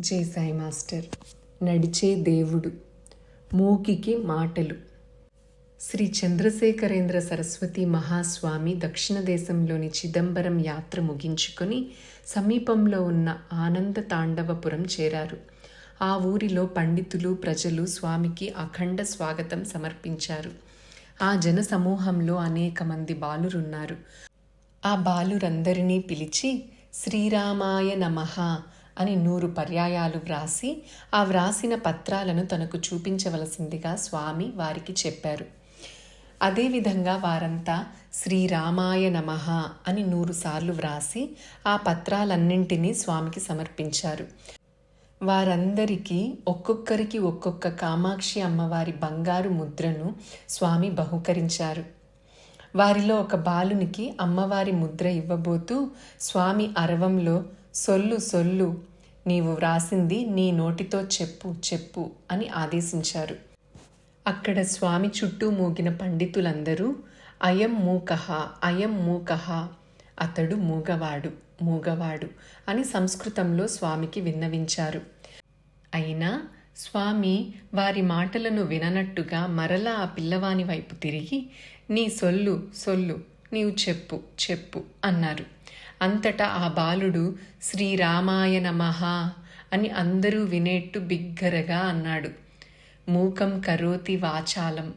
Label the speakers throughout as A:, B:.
A: జై సాయి మాస్టర్. నడిచే దేవుడు. మూకికి మాటలు. శ్రీ చంద్రశేఖరేంద్ర సరస్వతి మహాస్వామి దక్షిణ దేశంలోని చిదంబరం యాత్ర ముగించుకొని సమీపంలో ఉన్న ఆనంద తాండవపురం చేరారు. ఆ ఊరిలో పండితులు ప్రజలు స్వామికి అఖండ స్వాగతం సమర్పించారు. ఆ జన సమూహంలో అనేక మంది బాలురున్నారు. ఆ బాలురందరినీ పిలిచి శ్రీరామాయ నమః అని నూరు పర్యాయాలు వ్రాసి ఆ వ్రాసిన పత్రాలను తనకు చూపించవలసిందిగా స్వామి వారికి చెప్పారు. అదేవిధంగా వారంతా శ్రీరామాయ నమ అని నూరుసార్లు వ్రాసి ఆ పత్రాలన్నింటినీ స్వామికి సమర్పించారు. వారందరికీ ఒక్కొక్కరికి ఒక్కొక్క కామాక్షి అమ్మవారి బంగారు ముద్రను స్వామి బహుకరించారు. వారిలో ఒక బాలునికి అమ్మవారి ముద్ర ఇవ్వబోతూ స్వామి అరవంలో సొల్లు సొల్లు నీవు వ్రాసింది నీ నోటితో చెప్పు చెప్పు అని ఆదేశించారు. అక్కడ స్వామి చుట్టూ మూగిన పండితులందరూ అయం మూకహ అయం మూకహ అతడు మూగవాడు మూగవాడు అని సంస్కృతంలో స్వామికి విన్నవించారు. అయినా స్వామి వారి మాటలను విననట్టుగా మరలా ఆ పిల్లవాని వైపు తిరిగి నీ సొల్లు సొల్లు నీవు చెప్పు చెప్పు అన్నారు. అంతటా ఆ బాలుడు శ్రీరామాయ నమః అని అందరూ వినేట్టు బిగ్గరగా అన్నాడు. మూకం కరోతి వాచాలం.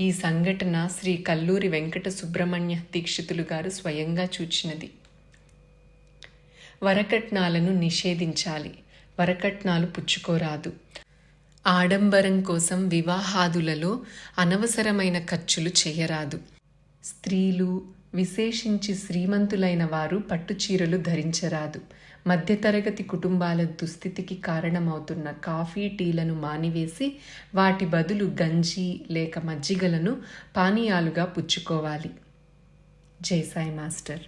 A: ఈ సంఘటన శ్రీ కల్లూరి వెంకట సుబ్రహ్మణ్య దీక్షితులు గారు స్వయంగా చూచినది. వరకట్నాలను నిషేధించాలి. వరకట్నాలు పుచ్చుకోరాదు. ఆడంబరం కోసం వివాహాదులలో అనవసరమైన ఖర్చులు చేయరాదు. స్త్రీలు విశేషించి శ్రీమంతులైన వారు పట్టుచీరలు ధరించరాదు. మధ్యతరగతి కుటుంబాల దుస్థితికి కారణమవుతున్న కాఫీ టీలను మానివేసి వాటి బదులు గంజి లేక మజ్జిగలను పానీయాలుగా పుచ్చుకోవాలి. జై సాయి మాస్టర్.